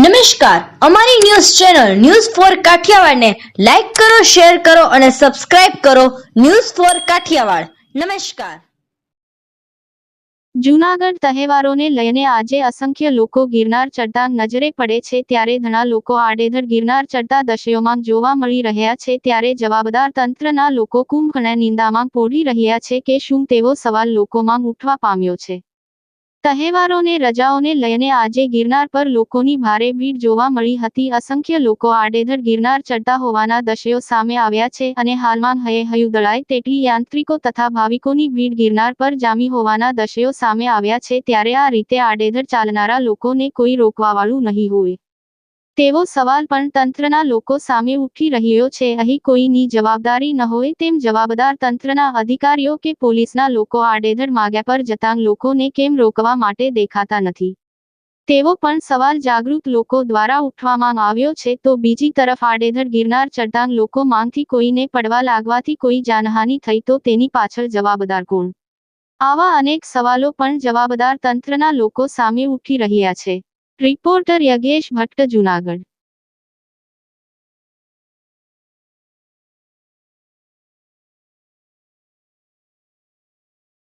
નમસ્કાર. અમારી news channel news four કાઠિયાવાડને લાઈક કરો, શેર કરો અને સબસ્ક્રાઇબ કરો ન્યૂઝ ફોર કાઠિયાવાડ. નમસ્કાર. જૂનાગઢ તહેવારોને લઈને આજે અસંખ્ય લોકો ગિરનાર ચડતા નજરે પડે છે, ત્યારે ઘણા લોકો આડેધડ ગિરનાર ચડતા દશયોમાં જોવા મળી રહ્યા છે, ત્યારે જવાબદાર તંત્રના લોકો કુંભના નિંદામાં પોડી રહ્યા છે કે શું તેવો સવાલ લોકોમાં ઉઠવા પામ્યો છે. તહેવારોને, રજાઓને લઈને આજે ગિરનાર પર લોકોની ભારે ભીડ જોવા મળી હતી. અસંખ્ય લોકો આડેધડ ગિરનાર ચડતા હોવાના દ્રશ્યો સામે આવ્યા છે અને હાલમાં હયે હયું દળાય તેટલી યાંત્રિકો તથા ભાવિકોની ભીડ ગિરનાર પર જામી હોવાના દ્રશ્યો સામે આવ્યા છે. ત્યારે આ રીતે આડેધડ ચાલનારા લોકોને કોઈ રોકવાવાળું નહીં હોય. તેવો સવાલ પણ તંત્રના લોકો સામે ઉઠી રહ્યો છે. અહીં કોઈની જવાબદારી ન હોય તેમ જવાબદાર તંત્રના અધિકારીઓ કે પોલીસના લોકો આડેધડ માગ્યા પર જતાં લોકોને કેમ રોકવા માટે દેખાતા નથી. તેવો પણ સવાલ જાગૃત લોકો દ્વારા ઉઠવામાં આવ્યો છે. તો બીજી તરફ આડેધડ ગિરનાર ચડતાંગ લોકો માંગથી કોઈને પડવા લાગવાથી કોઈ જાનહાનિ થઈ તો તેની પાછળ જવાબદાર કોણ? આવા અનેક સવાલો પણ જવાબદાર તંત્રના લોકો સામે ઉઠી રહ્યા છે. રિપોર્ટર યજ્ઞેશ ભટ્ટ જુનાગઢ